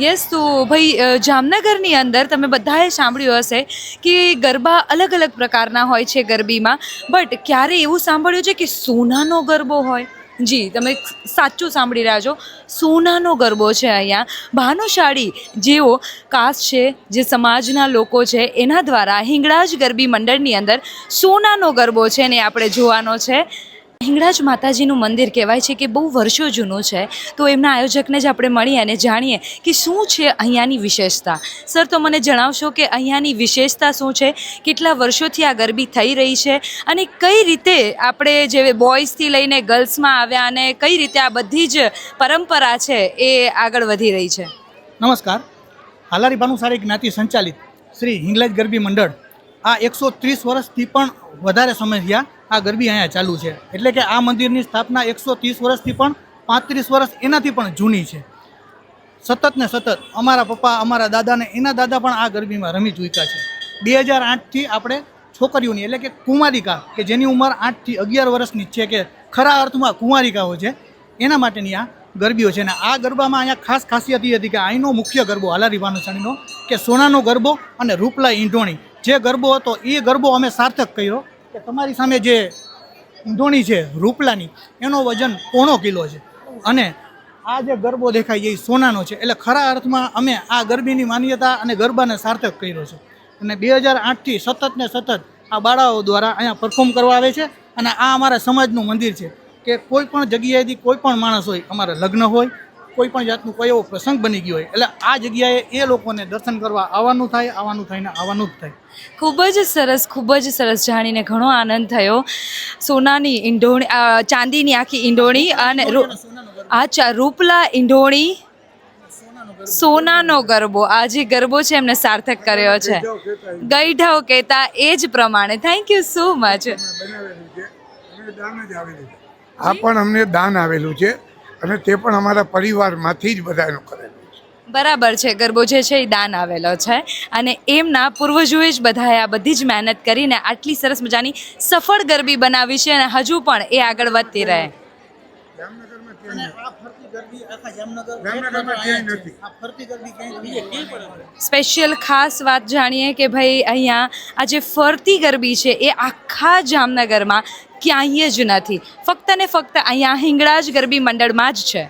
Yes તો ભાઈ જામનગરની અંદર તમે બધાએ સાંભળ્યું હશે કે ગરબા અલગ અલગ પ્રકારના હોય છે ગરબીમાં. બટ ક્યારે એવું સાંભળ્યું છે કે સોનાનો ગરબો હોય? જી, તમે સાચું સાંભળી રહ્યા છો. સોનાનો ગરબો છે અહીંયા. ભાનુશાળી જેઓ કાસ્ટ છે, જે સમાજના લોકો છે, એના દ્વારા હિંગળાજ ગરબી મંડળની અંદર સોનાનો ગરબો છે ને આપણે જોવાનો છે. હિંગળાજ માતાજીનું મંદિર કહેવાય છે કે બહુ વર્ષો જૂનું છે. તો એમના આયોજકને જ આપણે મળીએ અને જાણીએ કે શું છે અહીંયાની વિશેષતા. સર, તો મને જણાવશો કે અહીંયાની વિશેષતા શું છે? કેટલા વર્ષોથી આ ગરબી થઈ રહી છે? અને કઈ રીતે આપણે જે બોયઝથી લઈને ગર્લ્સમાં આવ્યા અને કઈ રીતે આ બધી જ પરંપરા છે એ આગળ વધી રહી છે? નમસ્કાર. હાલારી ભાનુસારી જ્ઞાતિ સંચાલિત શ્રી હિંગલાજ ગરબી મંડળ. આ એકસો ત્રીસ વર્ષથી પણ વધારે સમય થયા. આ ગરબી અહીંયા ચાલુ છે. એટલે કે આ મંદિરની સ્થાપના એકસો ત્રીસ વર્ષથી પણ પાંત્રીસ વર્ષ એનાથી પણ જૂની છે. સતત ને સતત અમારા પપ્પા, અમારા દાદાને એના દાદા પણ આ ગરબીમાં રમી ચૂક્યા છે. બે હજાર આઠથી આપણે છોકરીઓની, એટલે કે કુમારિકા કે જેની ઉંમર આઠથી અગિયાર વર્ષની છે કે ખરા અર્થમાં કુંવારિકાઓ છે, એના માટેની આ ગરબીઓ છે. અને આ ગરબામાં અહીંયા ખાસ ખાસિયત એ હતી કે અહીંનો મુખ્ય ગરબો હાલારી ભાનુશાળીનો કે સોનાનો ગરબો અને રૂપલા ઈંઢોણી. જે ગરબો હતો, એ ગરબો અમે સાર્થક કર્યો. કે તમારી સામે જે ઊંધોણી છે, રૂપલાની, એનો વજન પોણો કિલો છે. અને આ જે ગરબો દેખાય એ સોનાનો છે. એટલે ખરા અર્થમાં અમે આ ગરબીની માન્યતા અને ગરબાને સાર્થક કર્યો છે. અને બે હજાર આઠથી સતત ને સતત આ બાળાઓ દ્વારા અહીંયા પરફોર્મ કરવા આવે છે. અને આ અમારા સમાજનું મંદિર છે કે કોઈ પણ જગ્યાએથી કોઈ પણ માણસ હોય, અમારા લગ્ન હોય કોઈ પણ જાતનું કોઈ એવો પ્રસંગ બની ગયો હોય એટલે આ જગ્યાએ એ લોકોને દર્શન કરવા આવવાનું થાય આવવાનું થાય ને આવવાનું જ થાય. ખૂબ જ સરસ ખૂબ જ સરસ જાણીને ઘણો આનંદ થયો. સોનાની ઈંઢોણી ચાંદીની આખી ઈંડોણી અને અચ્છા રૂપલા ઈંઢોણી સોનાનો ગરબો. આ જે ગરબો છે એમને સાર્થક કર્યો છે. ગઈઢાઓ કહેતા એ જ પ્રમાણે. થેન્ક યુ સો મચ આ પણ અમને દાન આવેલું છે. અને તે પણ અમારા પરિવારમાંથી જ બધાનું કરેલું છે. બરાબર છે. ગરબો જે છે એ દાન આવેલો છે. અને એમના પૂર્વજોએ જ બધાએ આ બધી જ મહેનત કરીને આટલી સરસ મજાની સફળ ગરબી બનાવી છે અને હજુ પણ એ આગળ વધતી રહે. જામનગરમાં ગરબી આખા જામનગર જામનગરમાં ક્યાંય નથી. આ ફરતી ગરબી ક્યાંય બીજે ક્યાંય પણ નથી. સ્પેશિયલ ખાસ વાત જાણીએ કે ભાઈ અહીંયા આ જે ફરતી ગરબી છે એ આખા જામનગરમાં ક્યાંય જ નથી ફક્ત ને ફક્ત અહીંયા હિંગળાજ ગરબી મંડળમાં જ છે